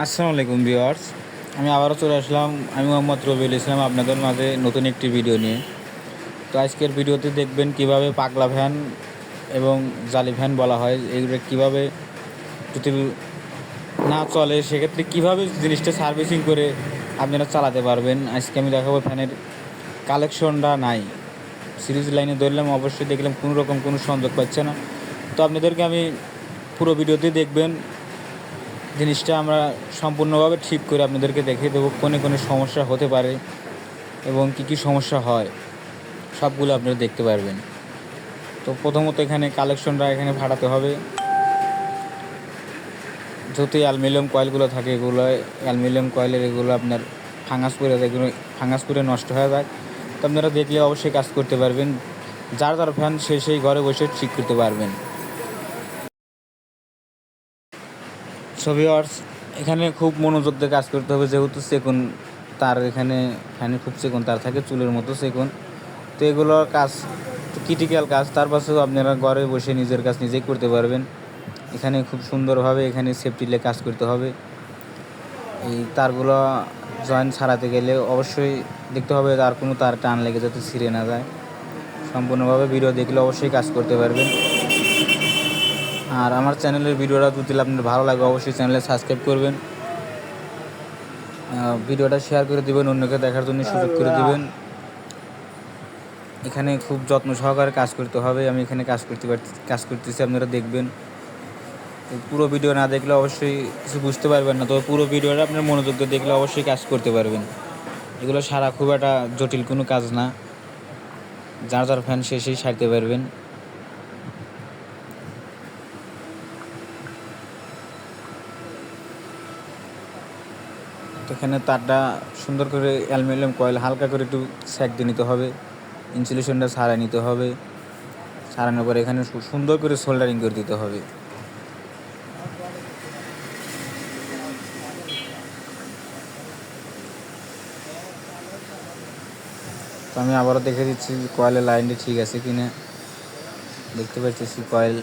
আসসালামু আলাইকুম ভিউয়ার্স। আমি আবারও চলে আসলাম। আমি মোহাম্মদ রবিউল ইসলাম, আপনাদের মাঝে নতুন একটি ভিডিও নিয়ে। তো আজকের ভিডিওতে দেখবেন কীভাবে পাগলা ভ্যান এবং জালি ভ্যান বলা হয় এগুলো কীভাবে যদি না চলে, সেক্ষেত্রে কীভাবে জিনিসটা সার্ভিসিং করে আপনারা চালাতে পারবেন। আজকে আমি দেখাবো ফ্যানের কালেকশনটা নাই। সিরিজ লাইনে ধরলাম, অবশ্যই দেখলাম কোনো রকম কোনো সংযোগ পাচ্ছে না। তো আপনাদেরকে আমি পুরো ভিডিওতে দেখবেন জিনিসটা আমরা সম্পূর্ণভাবে ঠিক করে আপনাদেরকে দেখিয়ে দেবো কোনে কোনে সমস্যা হতে পারে এবং কি কি সমস্যা হয়, সবগুলো আপনারা দেখতে পারবেন। তো প্রথমত এখানে কালেকশনটা এখানে ভাড়াতে হবে। যত অ্যালমিনিয়াম কয়েলগুলো থাকে এগুলো, অ্যালমিনিয়াম কয়েলের এগুলো আপনার ফাঙ্গাস যায়, এগুলো ফাঙ্গাস পরে নষ্ট হয়ে যায়। তো আপনারা দেখলে অবশ্যই কাজ করতে পারবেন। যার যার ফ্যান সেই সেই ঘরে বসে ঠিক করতে পারবেন। আর্টস এখানে খুব মনোযোগ দিয়ে কাজ করতে হবে, যেহেতু সেকুন তার এখানে ফ্যানে খুব সেকুন তার থাকে, চুলের মতো সেকুন তো এগুলোর কাজ ক্রিটিক্যাল কাজ, তার পাশেও আপনারা ঘরে বসে নিজের কাজ নিজেই করতে পারবেন। এখানে খুব সুন্দরভাবে এখানে সেফটিলে কাজ করতে হবে। এই তারগুলো জয়েন্ট ছাড়াতে গেলে অবশ্যই দেখতে হবে তার কোনো তার টান লেগে যাতে ছিঁড়ে না যায়। সম্পূর্ণভাবে ভিডিও দেখলে অবশ্যই কাজ করতে পারবেন। আর আমার চ্যানেলের ভিডিওটা যদি আপনার ভালো লাগে অবশ্যই চ্যানেলে সাবস্ক্রাইব করবেন। ভিডিওটা শেয়ার করে দেবেন অন্যকে দেখার জন্য সুযোগ করে দেবেন। এখানে খুব যত্ন সহকারে কাজ করতে হবে আমি এখানে কাজ করতে পারছি কাজ করতেছি আপনারা দেখবেন। পুরো ভিডিও না দেখলে অবশ্যই কিছু বুঝতে পারবেন না তবে পুরো ভিডিওটা আপনার মনোযোগ দিয়ে দেখলে অবশ্যই কাজ করতে পারবেন। এগুলো সারা খুব একটা জটিল কোনো কাজ না। যার যার ফ্যান শেষেই সারতে পারবেন। এখানে তারটা সুন্দর করে অ্যালুমিনিয়াম কয়েল হালকা করে একটু স্যাক দিয়ে নিতে হবে। ইনসুলেশনটা সারাই নিতে হবে। সারানোর পরে এখানে সুন্দর করে সোল্ডারিং করে দিতে হবে। তো আমি আবারও দেখে দিচ্ছি কয়েলের লাইনটা ঠিক আছে কি না দেখতে পাচ্ছি কয়েল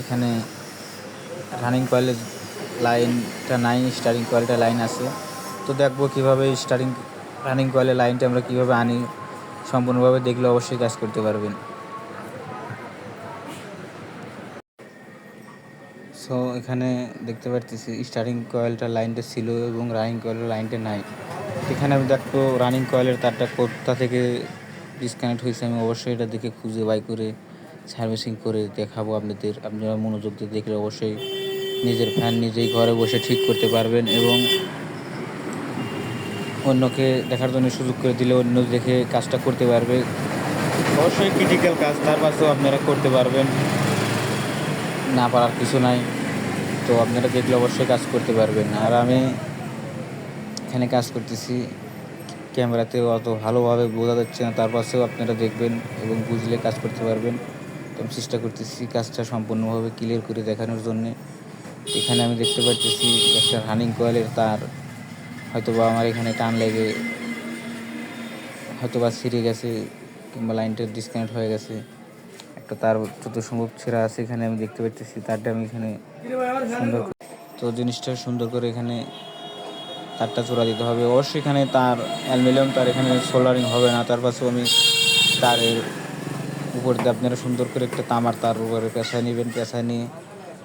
এখানে রানিং কয়েলের লাইনটা নাই স্টারিং কয়েলটা লাইন আছে। তো দেখব কীভাবে স্টারিং রানিং কয়েলের লাইনটা আমরা কীভাবে আনি, সম্পূর্ণভাবে দেখলে অবশ্যই কাজ করতে পারবেন। সো এখানে দেখতে পারতেছি স্টারিং কয়েলটার লাইনটা ছিল এবং রানিং কয়েলের লাইনটা নাই। এখানে আমি দেখব রানিং কয়েলের তারটা কোথা থেকে ডিসকানেক্ট হয়েছে, আমি অবশ্যই এটা দেখে খুঁজে বাই করে সার্ভিসিং করে দেখাবো আপনাদের। আপনারা মনোযোগ দিয়ে দেখলে অবশ্যই নিজের ফ্যান নিজেই ঘরে বসে ঠিক করতে পারবেন এবং অন্যকে দেখার জন্য সুযোগ করে দিলে অন্য দেখে কাজটা করতে পারবে। অবশ্যই ক্রিটিক্যাল কাজ, তার পাশেও আপনারা করতে পারবেন। না পারার কিছু নাই, তো আপনারা দেখলে অবশ্যই কাজ করতে পারবেন। আর আমি এখানে কাজ করতেছি ক্যামেরাতে অত ভালোভাবে বোঝা যাচ্ছে না, তার পাশেও আপনারা দেখবেন এবং বুঝলে কাজ করতে পারবেন। তো আমি চেষ্টা করতেছি কাজটা সম্পূর্ণভাবে ক্লিয়ার করে দেখানোর জন্যে। এখানে আমি দেখতে পাচ্ছি একটা রানিং কয়েলের তার। হয়তো বা আমার এখানে টান লেগে হয়তো বা ছিঁড়ে গেছে কিংবা লাইনটা ডিসকানেক্ট হয়ে গেছে। একটা তার যত সম্ভব ছেঁড়া আছে এখানে আমি দেখতে পাচ্ছি তারটা আমি এখানে সুন্দর তো জিনিসটা সুন্দর করে এখানে তারটা চূড়া দিতে হবে। অবশ্যই এখানে তার অ্যালমিনিয়াম তার এখানে সোলারিং হবে না, তার পাশেও আমি তারের উপর দিয়ে আপনারা সুন্দর করে একটা তামার তার উপরে পেশায় নেবেন, পেঁচায় নিয়ে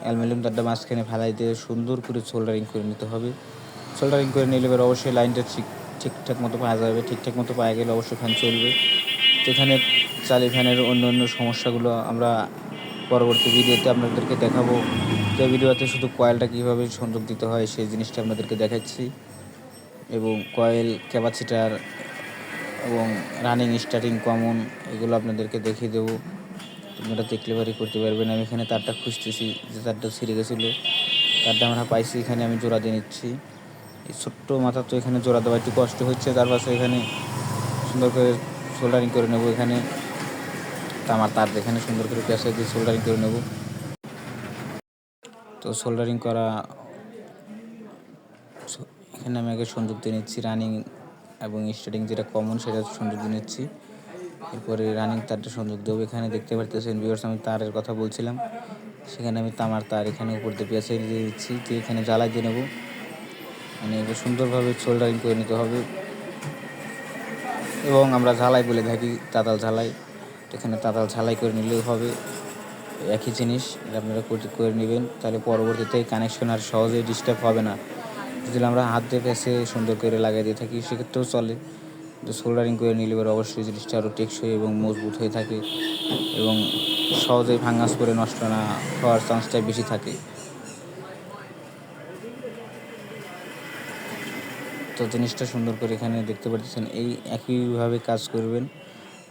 অ্যালুমিনিয়াম তারটা মাঝখানে ফেলাই দিয়ে সুন্দর করে সোল্ডারিং করে নিতে হবে। সোল্ডারিং করে নিলে এবার অবশ্যই লাইনটা ঠিক, ঠিকঠাক মতো পাওয়া যাবে, ঠিকঠাক মতো পাওয়া গেলে অবশ্যই ফ্যান চলবে। এখানে চালি ফ্যানের অন্য অন্য সমস্যাগুলো আমরা পরবর্তী ভিডিওতে আপনাদেরকে দেখাবো। যে ভিডিওতে শুধু কয়েলটা কীভাবে সংযোগ দিতে হয়, সেই জিনিসটা আপনাদেরকে দেখাচ্ছি। এবং কয়েল ক্যাপাসিটার এবং রানিং স্টার্টিং কমন এগুলো আপনাদেরকে দেখিয়ে দেবো। আপনারা দেখলে বাড়ি করতে পারবেন আমি এখানে তারটা খুঁজতেছি, যে তারটা ছিঁড়ে গেছিল। তারটা আমরা পাইছি, এখানে আমি জোড়া দিয়ে নিচ্ছি। এই ছোট্ট মাথা তো এখানে জোড়া দেওয়া একটু কষ্ট হচ্ছে, তার পাশে এখানে সুন্দর করে সোল্ডারিং করে নেব এখানে। আমার তার এখানে সুন্দর করে পেঁচা দিয়ে সোল্ডারিং করে নেব। তো সোল্ডারিং করা এখানে আমি আগে সংযোগ দিয়ে নিচ্ছি রানিং এবং স্টার্টিং যেটা কমন সেটা সংযোগ দিয়ে নিচ্ছি। এরপরে রানিং তারটা সংযোগ দেবো। এখানে দেখতে পারতেছেন ভিউয়ার্স আমি তারের কথা বলছিলাম। সেখানে আমি তামার তার এখানে উপর দিয়ে পেঁচে দিয়ে দিচ্ছি। দিয়ে এখানে জ্বালাই দিয়ে নেব? মানে এবার সুন্দরভাবে সোল্ডারিং করে নিতে হবে। এবং আমরা ঝালাই বলে থাকি, তাতাল ঝালাই। এখানে তাতাল ঝালাই করে নিলেও হবে। একই জিনিস, এটা আপনারা করে নেবেন। তাহলে পরবর্তীতে কানেকশন আর সহজেই ডিস্টার্ব হবে না। যদি আমরা হাত দিয়ে পেঁচে সুন্দর করে লাগিয়ে দিয়ে থাকি, সেক্ষেত্রেও চলে। সোল্ডারিং করে নিলে এবার অবশ্যই জিনিসটা আরও টেকসই এবং মজবুত হয়ে থাকে এবং সহজেই ভাঙাস করে নষ্ট না হওয়ার চান্সটাই বেশি থাকে। তো জিনিসটা সুন্দর করে এখানে দেখতে পাচ্ছেন এই একইভাবে কাজ করবেন।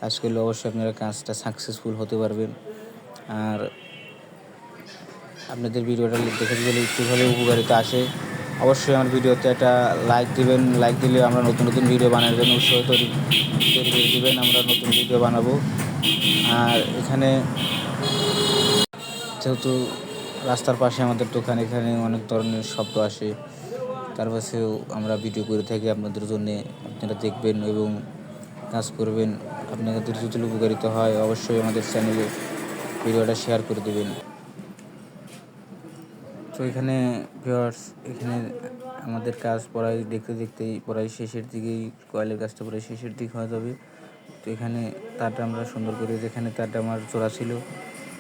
কাজ করলে অবশ্যই আপনারা কাজটা সাকসেসফুল হতে পারবেন। আর আপনাদের ভিডিওটা দেখে যদি একটুভাবে উপকারিতা আসে অবশ্যই আমার ভিডিওতে একটা লাইক দিবেন লাইক দিলে আমরা নতুন নতুন ভিডিও বানানোর জন্য উৎসাহ তৈরি তৈরি করে দেবেন, আমরা নতুন ভিডিও বানাবো। আর এখানে যেহেতু রাস্তার পাশে আমাদের দোকান, এখানে অনেক ধরনের শব্দ আসে। তার পাশেও আমরা ভিডিও করে থাকি আপনাদের জন্য, আপনারা দেখবেন এবং কাজ করবেন। আপনাদের যদি উপকারিত হয়, অবশ্যই আমাদের চ্যানেলে ভিডিওটা শেয়ার করে দেবেন। তো এখানে ভিউয়ার্স এখানে আমাদের কাজ প্রায় দেখতে দেখতেই প্রায় শেষের দিকেই, কয়েলের কাজটা প্রায় শেষের দিক হয়ে যাবে। তো এখানে তারটা আমরা সুন্দর করে, যেখানে তারটা আমার চোরা ছিল,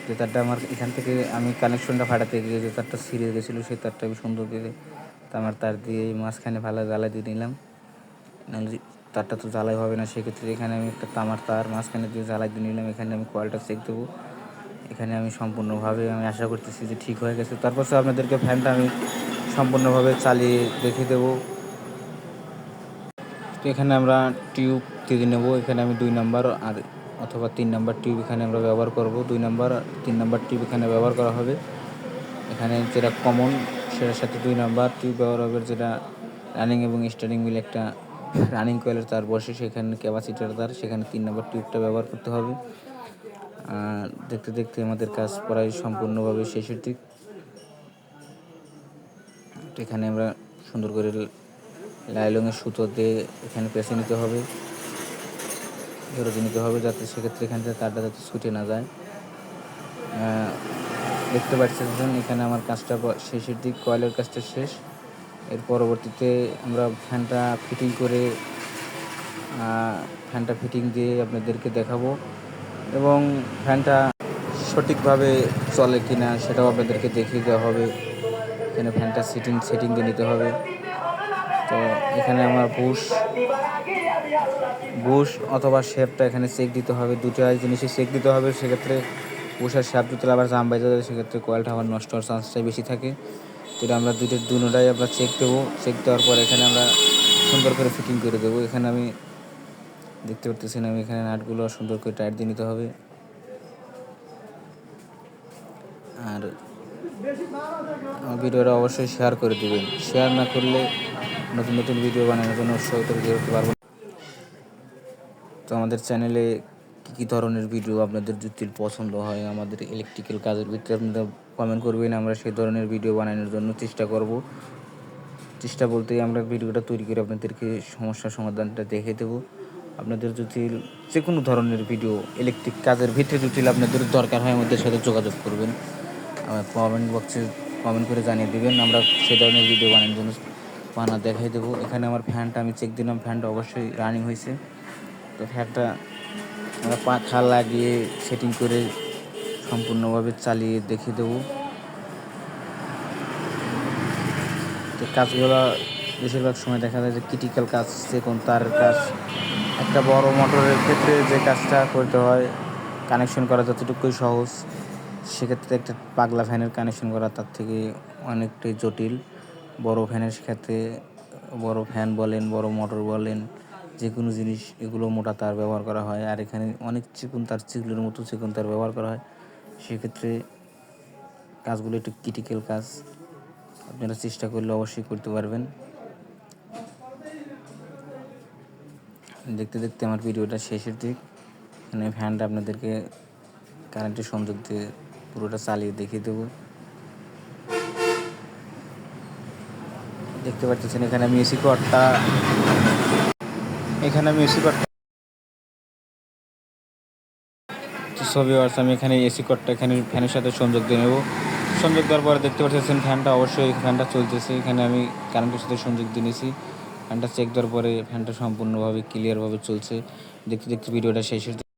যে তারটা আমার এখান থেকে আমি কানেকশনটা ফাটাতে গিয়ে যে তারটা ছিঁড়ে গেছিল, সেই তারটা আমি সুন্দর করে তামার তার দিয়ে মাঝখানে ভালো জ্বালাই দিয়ে নিলাম। তারটা তো জ্বালাই হবে না, সেক্ষেত্রে এখানে আমি একটা তামার তার মাঝখানে দিয়ে জ্বালাই দিয়ে নিলাম, এখানে আমি কয়েলটা চেক দেবো। এখানে আমি সম্পূর্ণভাবে, আমি আশা করতেছি যে ঠিক হয়ে গেছে। তারপর তো আপনাদেরকে ফ্যানটা আমি সম্পূর্ণভাবে চালিয়ে দেখে দেবো। তো এখানে আমরা টিউব দিয়ে নেব। এখানে আমি দুই নাম্বার আর অথবা তিন নাম্বার টিউব এখানে আমরা ব্যবহার করব। দুই নাম্বার তিন নাম্বার টিউব এখানে ব্যবহার করা হবে। এখানে যেটা কমন সেটার সাথে দুই নাম্বার টিউব ব্যবহার হবে, যেটা রানিং এবং স্টার্টিং মিলে একটা রানিং কয়েলের তার বসে, সেখানে ক্যাপাসিটার তার, সেখানে তিন নাম্বার টিউবটা ব্যবহার করতে হবে। দেখতে দেখতে আমাদের কাজ প্রায় সম্পূর্ণভাবে শেষের দিক এখানে আমরা সুন্দর করে লাইলনের সুতো দিয়ে এখানে পেঁচে নিতে হবে, ধরে নিতে হবে যাতে সেক্ষেত্রে এখান থেকে তারটা যাতে ছুটে না যায়। দেখতে পাচ্ছেন এখানে আমার কাজটা শেষের দিক, কয়েলের কাজটা শেষ। এর পরবর্তীতে আমরা ফ্যানটা ফিটিং করে ফ্যানটা ফিটিং দিয়ে আপনাদেরকে দেখাবো। এবং ফ্যানটা সঠিকভাবে চলে কি না সেটাও আপনাদেরকে দেখিয়ে দেওয়া হবে। এখানে ফ্যানটা সিটিং সেটিং দিয়ে নিতে হবে। তো এখানে আমার বুশ বুশ অথবা শেপটা এখানে চেক দিতে হবে। দুটো জিনিসই চেক দিতে হবে। সেক্ষেত্রে বুশের শেপ যদি আবার জাম বাইতে যায় সেক্ষেত্রে কয়েলটা আবার নষ্ট হওয়ার চান্সটাই বেশি থাকে। তো এটা আমরা দুটো দুটাই আমরা চেক দেবো। চেক দেওয়ার পর এখানে আমরা সুন্দর করে ফিটিং করে দেবো। এখানে আমি দেখতে পারতেছেন আমি এখানে নাটগুলো সুন্দর করে টাইট দিয়ে নিতে হবে। আর আমার ভিডিওটা অবশ্যই শেয়ার করে দেবেন। শেয়ার না করলে নতুন নতুন ভিডিও বানানোর জন্য উৎসাহ তৈরি করতে পারব তো আমাদের চ্যানেলে কী কী ধরনের ভিডিও আপনাদের যদি পছন্দ হয়, আমাদের ইলেকট্রিক্যাল কাজের ভিতরে আপনারা কমেন্ট করবেন, আমরা সেই ধরনের ভিডিও বানানোর জন্য চেষ্টা করব। চেষ্টা বলতেই আমরা ভিডিওটা তৈরি করে আপনাদেরকে সমস্যার সমাধানটা দেখে দেবো। আপনাদের যদি যে কোনো ধরনের ভিডিও ইলেকট্রিক কাজের ভিতরে যদি আপনাদের দরকার হয় আমাদের সাথে যোগাযোগ করবেন। আমার কমেন্ট বক্সে কমেন্ট করে জানিয়ে দেবেন। আমরা সে ধরনের ভিডিও বানানোর জন্য বানা দেখাই দেবো। এখানে আমার ফ্যানটা আমি চেক দিলাম। ফ্যানটা অবশ্যই রানিং হয়েছে। তো ফ্যানটা আমরা পাখা লাগিয়ে সেটিং করে সম্পূর্ণভাবে চালিয়ে দেখিয়ে দেবো। তো কাজগুলো বেশিরভাগ সময় দেখা যায় যে ক্রিটিক্যাল কাজ যেমন তার কাজ একটা বড় মোটরের ক্ষেত্রে যে কাজটা করতে হয় কানেকশন করা যতটুকুই সহজ, সেক্ষেত্রে একটা পাগলা ফ্যানের কানেকশন করা তার থেকে অনেকটাই জটিল। বড় ফ্যানের ক্ষেত্রে, বড় ফ্যান বলেন, বড় মোটর বলেন যে কোনো জিনিস, এগুলো মোটা তার ব্যবহার করা হয়। আর এখানে অনেক চিকুন তার চিগুলোর মতো চিকুন তার ব্যবহার করা হয়, সেক্ষেত্রে কাজগুলো একটু ক্রিটিক্যাল কাজ। আপনারা চেষ্টা করলে অবশ্যই করতে পারবেন। দেখতে দেখতে আমার ভিডিওটা শেষের দিক। এখানে ফ্যানটা আপনাদেরকে কারেন্টের সংযোগ দিয়ে পুরোটা চালিয়ে দেখিয়ে দেবো। দেখতে পাচ্ছেন, এখানে মিউজিক অটটা এখানে মিউজিক অটটা ছবি আছে আমি এখানে এসি কটটা এখানে ফ্যানের সাথে সংযোগ দিয়ে নেব। সংযোগ দেওয়ার পরে দেখতে পাচ্ছি ফ্যানটা অবশ্যই ফ্যানটা চলতেছে। এখানে আমি কারেন্টের সাথে সংযোগ দিয়েছি ফ্যানটা চেক দেওয়ার পরে ফ্যানটা সম্পূর্ণভাবে ক্লিয়ারভাবে চলছে। দেখতে দেখতে ভিডিওটা শেষ হতে